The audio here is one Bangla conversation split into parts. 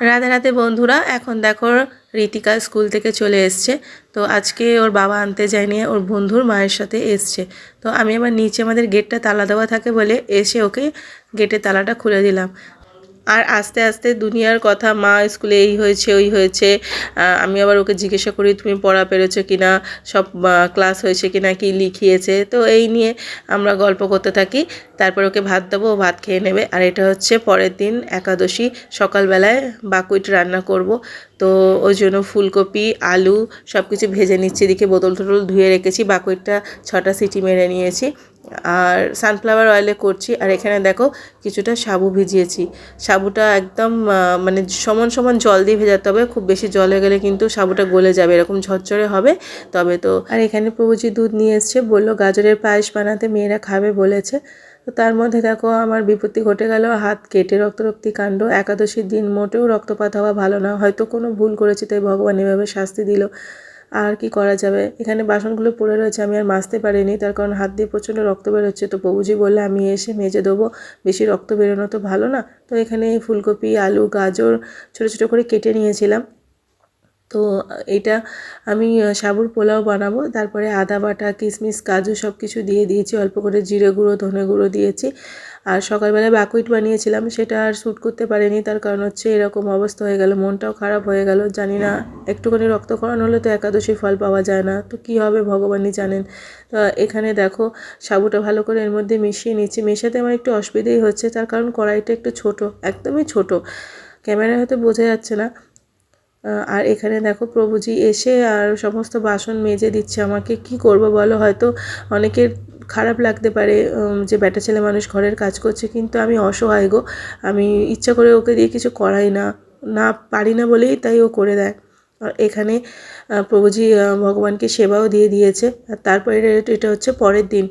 রাধে রাতে বন্ধুরা, এখন দেখো রীতিকা স্কুল থেকে চলে এসছে। তো আজকে ওর বাবা আনতে যায়নি, ওর বন্ধুর মায়ের সাথে এসছে। তো আমি আবার নিচে আমাদের গেটটা তালা দেওয়া থাকে বলে এসে ওকে গেটের তালাটা খুলে দিলাম। আর আস্তে আস্তে দুনিয়ার কথা, মা স্কুলে এই হয়েছে, ওই হয়েছে আমি আবার ওকে জিজ্ঞাসা করি, তুমি পড়া পেরেছ কি না সব ক্লাস হয়েছে কি না কি লিখিয়েছে? তো এই নিয়ে আমরা গল্প করতে থাকি। তারপর ওকে ভাত দেবো, ও ভাত খেয়ে নেবে। আর এটা হচ্ছে পরের দিন, একাদশী। সকালবেলায় বাকুইট রান্না করব। তো ওই জন্য ফুলকপি, আলু সব কিছু ভেজে নিচ্ছি। এদিকে বোতল টোতল ধুয়ে রেখেছি। বাকুইটটা ছটা সিটি মেরে নিয়েছি। আর সানফ্লাওয়ার অয়েলে করছি। আর এখানে দেখো কিছুটা সাবু ভিজিয়েছি। সাবুটা একদম মানে সমান সমান জল দিয়ে ভেজাতে হবে। খুব বেশি জল হয়ে গেলে কিন্তু সাবুটা গলে যাবে, এরকম ঝরঝরে হবে। তবে তো, আর এখানে প্রভুজি দুধ নিয়ে এসছে। বলল, গাজরের পায়েস বানাতে মেয়েরা খাবে, বলেছে। তো তার মধ্যে দেখো আমার বিপত্তি ঘটে গেল। হাত কেটে রক্তরক্তি কাণ্ড। একাদশীর দিন মোটেও রক্তপাত হওয়া ভালো না। হয়তো কোনো ভুল করেছি, তাই ভগবান এভাবে শাস্তি দিল। আর কি করা যাবে? এখানে বাসনগুলো পড়ে রয়েছে, আমি আর মাজতে পারিনি। তার কারণ হাত দিয়ে প্রচণ্ড রক্ত বেরোচ্ছে। তো প্রভুজি বললে, আমি এসে মেজে দেবো। বেশি রক্ত বেরোনো তো ভালো না। তো এখানে ফুলকপি, আলু, গাজর ছোটো ছোটো করে কেটে নিয়েছিলাম। তো এটা আমি সাবুর পোলাও বানাবো, তারপরে আদা বাটা কিশমিশ কাজু সব কিছু দিয়ে দিয়েছি, অল্প করে জিরে গুঁড়ো, ধনে গুঁড়ো দিয়েছি। আর সকালবেলা বাকুইট বানিয়েছিলাম, সেটা আর শ্যুট করতে পারিনি, তার কারণ হচ্ছে এরকম অবস্থা হয়ে গেল, মনটাও খারাপ হয়ে গেল, জানি না, একটুখানি রক্তক্ষরণ হলে তো একাদশী ফল পাওয়া যায় না, তো কী হবে ভগবানই জানেন। তো এখানে দেখো, সাবুটা ভালো করে এর মধ্যে মিশিয়ে নিচ্ছি মেশাতে আমার একটু অসুবিধেই হচ্ছে, তার কারণ কড়াইটা একটু ছোট, একদমই ছোট, ক্যামেরায় হয়তো বোঝা যাচ্ছে না। আর এখানে দেখো প্রভুজি এসে আর সমস্ত বাসন মেজে দিচ্ছে আমাকে। কি করব বলো? হয়তো অনেকের খারাপ লাগতে পারে যে বেটা ছেলে মানুষ ঘরের কাজ করছে, কিন্তু আমি অসহায় গো। আমি ইচ্ছা করে ওকে দিয়ে কিছু করাই না না পারি না বলেই তাই ও করে দেয়। আর এখানে প্রভুজি ভগবানকে সেবাও দিয়ে দিয়েছে। আর তারপরে এটা হচ্ছে পরের দিন।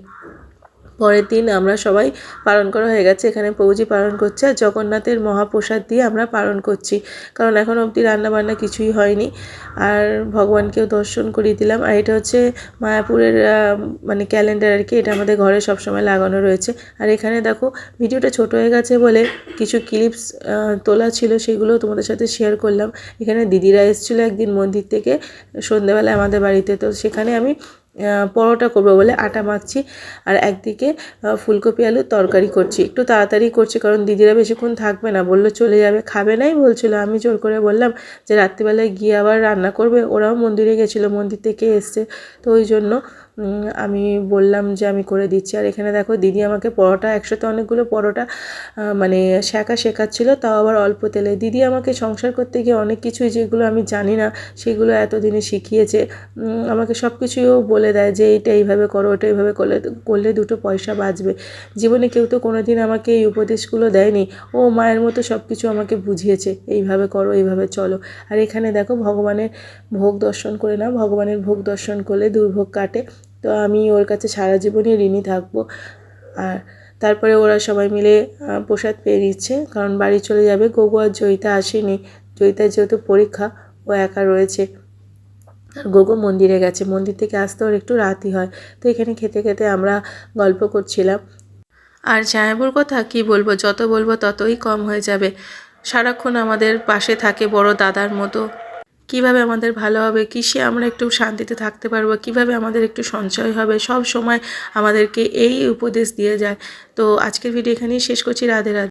পরের দিন আমরা সবাই পালন করা হয়ে গেছে। এখানে প্রভুজি পালন করছে আর জগন্নাথের মহাপ্রসাদ দিয়ে আমরা পালন করছি। কারণ এখন অবধি রান্না বান্না কিছুই হয়নি। আর ভগবানকেও দর্শন করিয়ে দিলাম। আর এটা হচ্ছে মায়াপুরের মানে ক্যালেন্ডার আর কি। এটা আমাদের ঘরে সবসময় লাগানো রয়েছে। আর এখানে দেখো, ভিডিওটা ছোট হয়ে গেছে বলে কিছু ক্লিপস তোলা ছিল সেগুলো তোমাদের সাথে শেয়ার করলাম। এখানে দিদিরা এসেছিল একদিন মন্দির থেকে সন্ধ্যেবেলায় আমাদের বাড়িতে। তো সেখানে আমি পরোটা করব বলে আটা মাখছি আর একদিকে ফুলকপি আলুর তরকারি করছি। একটু তাড়াতাড়ি করছি কারণ দিদিরা বেশিক্ষণ থাকবে না। বলল, চলে যাবে, খাবে নাই? বলছিল। আমি জোর করে বললাম যে, রাত্রিবেলায় গিয়ে আবার রান্না করবে। ওরাও মন্দিরে গেছিল, মন্দির থেকে এসছে। তো ওই জন্য আমি বললাম যে, আমি করে দিচ্ছি। আর এখানে দেখো, দিদি আমাকে পরোটা, একসাথে অনেকগুলো পরোটা মানে শেখা শেখাচ্ছিলো, তাও আবার অল্প তেলে। দিদি আমাকে সংসার করতে গিয়ে অনেক কিছুই, যেগুলো আমি জানি না, সেগুলো এতদিনে শিখিয়েছে। আমাকে সব কিছুও বলে দেয় যে এইটা এইভাবে করো, ওটা এইভাবে করলে করলে দুটো পয়সা বাঁচবে। জীবনে কেউ তো কোনো দিন আমাকে এই উপদেশগুলো দেয়নি। ও মায়ের মতো সব কিছু আমাকে বুঝিয়েছে, এইভাবে করো, এইভাবে চলো। আর এখানে দেখো ভগবানের ভোগ দর্শন করে নাও, ভগবানের ভোগ দর্শন করলে দুর্ভোগ কাটে। তো আমি ওর কাছে সারা জীবনই ঋণী থাকব। আর তারপরে ওরা সবাই মিলে প্রসাদ পেয়ে নিচ্ছে, কারণ বাড়ি চলে যাবে। গগু আর জয়িতা আসেনি। জয়িতার যেহেতু পরীক্ষা, ও একা রয়েছে। গোগো মন্দিরে গেছে। মন্দির থেকে আসতে ওর একটু রাতই হয়। তো এখানে খেতে খেতে আমরা গল্প করছিলাম। আর জামাইবুর কথা কি বলব? যত বলব ততই কম হয়ে যাবে। সারাক্ষণ আমাদের পাশে থাকে বড় দাদার মতো। কীভাবে আমাদের ভালো হবে? কিসে আমরা একটু শান্তিতে থাকতে পারব? কীভাবে আমাদের একটু সঞ্চয় হবে? সব সময় আমাদেরকে এই উপদেশ দিয়ে যায়। তো আজকের ভিডিও এখানেই শেষ করছি। রাধে রাধে।